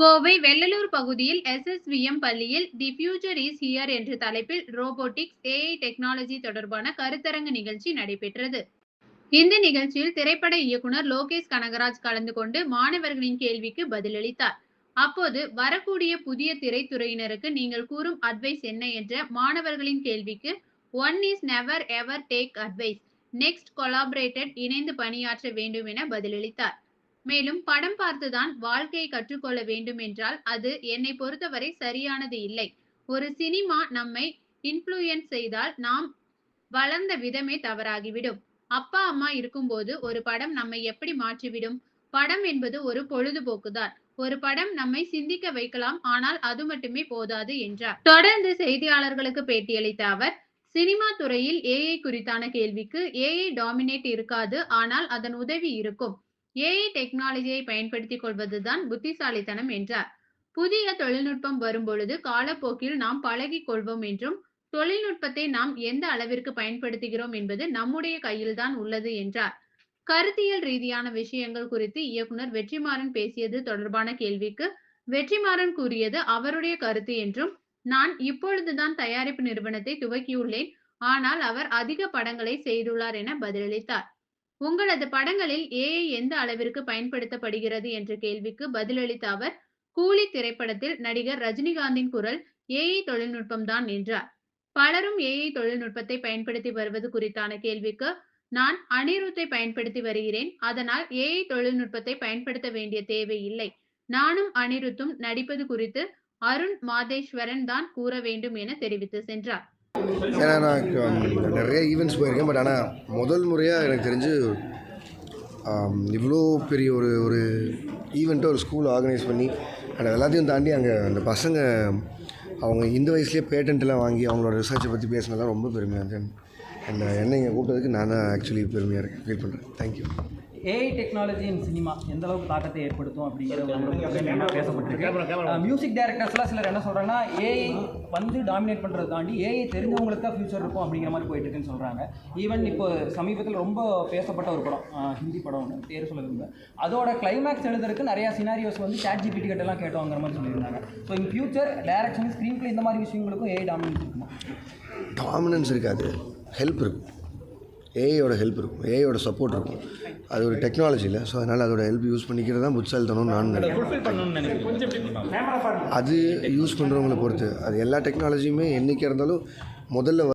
கோவை வெள்ளலூர் பகுதியில் எஸ்எஸ்விஎம் பள்ளியில் the future is here என்ற தலைப்பில் ரோபோட்டிக்ஸ் ஏஐ டெக்னாலஜி தொடர்பான கருத்தரங்கு நிகழ்ச்சி நடைபெற்றது. இந்த நிகழ்ச்சியில் திரைப்பட இயக்குனர் லோகேஷ் கனகராஜ் கலந்து கொண்டு மாணவர்களின் கேள்விக்கு பதிலளித்தார். அப்போது வரக்கூடிய புதிய திரைத்துறையினருக்கு நீங்கள் கூறும் அட்வைஸ் என்ன என்ற மாணவர்களின் கேள்விக்கு one is never ever take advice next collaborated இணைந்து பணியாற்ற வேண்டும் என பதிலளித்தார். மேலும் படம் பார்த்துதான் வாழ்க்கையை கற்றுக்கொள்ள வேண்டும் என்றால் அது என்னை பொறுத்தவரை சரியானது இல்லை. ஒரு சினிமா நம்மை இன்ஃப்ளூயன்ஸ் செய்தால் நாம் வளர்ந்த விதமே தவறாகிவிடும். அப்பா அம்மா இருக்கும்போது ஒரு படம் நம்மை எப்படி மாற்றிவிடும்? படம் என்பது ஒரு பொழுதுபோக்குதான். ஒரு படம் நம்மை சிந்திக்க வைக்கலாம் ஆனால் அது மட்டுமே போதாது என்றார். தொடர்ந்து செய்தியாளர்களுக்கு பேட்டியளித்த அவர் சினிமா துறையில் ஏஐ குறித்தான கேள்விக்கு ஏஐ டாமினேட் இருக்காது ஆனால் அதன் உதவி இருக்கும். ஏஐ டெக்னாலஜியை பயன்படுத்திக் கொள்வதுதான் புத்திசாலித்தனம் என்றார். புதிய தொழில்நுட்பம் வரும்பொழுது காலப்போக்கில் நாம் பழகிக் கொள்வோம் என்றும் தொழில்நுட்பத்தை நாம் எந்த அளவிற்கு பயன்படுத்துகிறோம் என்பது நம்முடைய கையில்தான் உள்ளது என்றார். கருத்தியல் ரீதியான விஷயங்கள் குறித்து இயக்குனர் வெற்றிமாறன் பேசியது தொடர்பான கேள்விக்கு வெற்றிமாறன் கூறியது அவருடைய கருத்து என்றும் நான் இப்பொழுதுதான் தயாரிப்பு நிறுவனத்தை துவக்கியுள்ளேன் ஆனால் அவர் அதிக படங்களை செய்துள்ளார் என பதிலளித்தார். உங்களது படங்களில் ஏஐ எந்த அளவிற்கு பயன்படுத்தப்படுகிறது என்ற கேள்விக்கு பதிலளித்த அவர் கூலி திரைப்படத்தில் நடிகர் ரஜினிகாந்தின் குரல் ஏஐ தொழில்நுட்பம் தான் என்றார். பலரும் ஏஐ தொழில்நுட்பத்தை பயன்படுத்தி வருவது குறித்தான கேள்விக்கு நான் அனிருத்தை பயன்படுத்தி வருகிறேன். அதனால் ஏஐ தொழில்நுட்பத்தை பயன்படுத்த வேண்டிய தேவை இல்லை. நானும் அனிருத்தும் நடிப்பது குறித்து அருண் மாதேஸ்வரன் தான் கூற வேண்டும் என தெரிவித்து சென்றார். ஏன்னா நான் நிறைய ஈவெண்ட்ஸ் போயிருக்கேன் பட் ஆனால் முதல் முறையாக எனக்கு தெரிஞ்சு இவ்வளோ பெரிய ஒரு ஒரு ஈவெண்ட்டை ஒரு ஸ்கூல் ஆர்கனைஸ் பண்ணி அண்ட் எல்லாத்தையும் தாண்டி அங்கே அந்த பசங்க அவங்க இந்த வயசுலேயே பேட்டன்ட்லாம் வாங்கி அவங்களோட ரிசர்ச்சை பற்றி பேசினதெல்லாம் ரொம்ப பெருமையாக இருந்துச்சு. அண்ட் என்னை இங்கே கூப்பிட்டதுக்கு நான் தான் ஆக்சுவலி பெருமையாக இருக்கேன். ஃபீல் பண்ணுறேன் thank you AI technology in cinema எந்த அளவுக்கு தாக்கத்தை ஏற்படுத்தும் அப்படிங்கிறது பேசப்பட்டிருக்கு. மியூசிக் டைரக்டர்ஸ்லாம் சிலர் என்ன சொல்கிறாங்கன்னா ஏஐ வந்து டாமினேட் பண்ணுறது தாண்டி ஏஐ தெரிஞ்சவங்களுக்கு தான் ஃபியூச்சர் இருக்கும் அப்படிங்கிற மாதிரி போயிட்டு இருக்குன்னு சொல்கிறாங்க ஈவன் இப்போ சமீபத்தில் ரொம்ப பேசப்பட்ட ஒரு படம் ஹிந்தி படம் ஒன்று பேர் சொல்ல விரும்பல. அதோட கிளைமேக்ஸ் எழுதுறதுக்கு நிறையா சினாரியோஸ் வந்து சாட் ஜிபிடி கிட்டலாம் கேட்டோங்கிற மாதிரி சொல்லியிருந்தாங்க. So in future direction screen play இந்த மாதிரி விஷயங்களுக்கும் ஏஐ டாமினேட் இருக்குமா? டாமினன்ஸ் இருக்காது. ஹெல்ப் இருக்கும். ஏஐயோட ஹெல்ப் இருக்கும். ஏஐயோட சப்போர்ட் இருக்கும். அது ஒரு டெக்னாலஜி இல்லை. ஸோ அதனால் அதோட ஹெல்ப் யூஸ் பண்ணிக்கிறது தான் புட்சாலித்தனம் நான் நினைக்கிறேன். அது யூஸ் பண்ணுறவங்கள பொறுத்து. அது எல்லா டெக்னாலஜியுமே என்றைக்கு இருந்தாலும் முதல்ல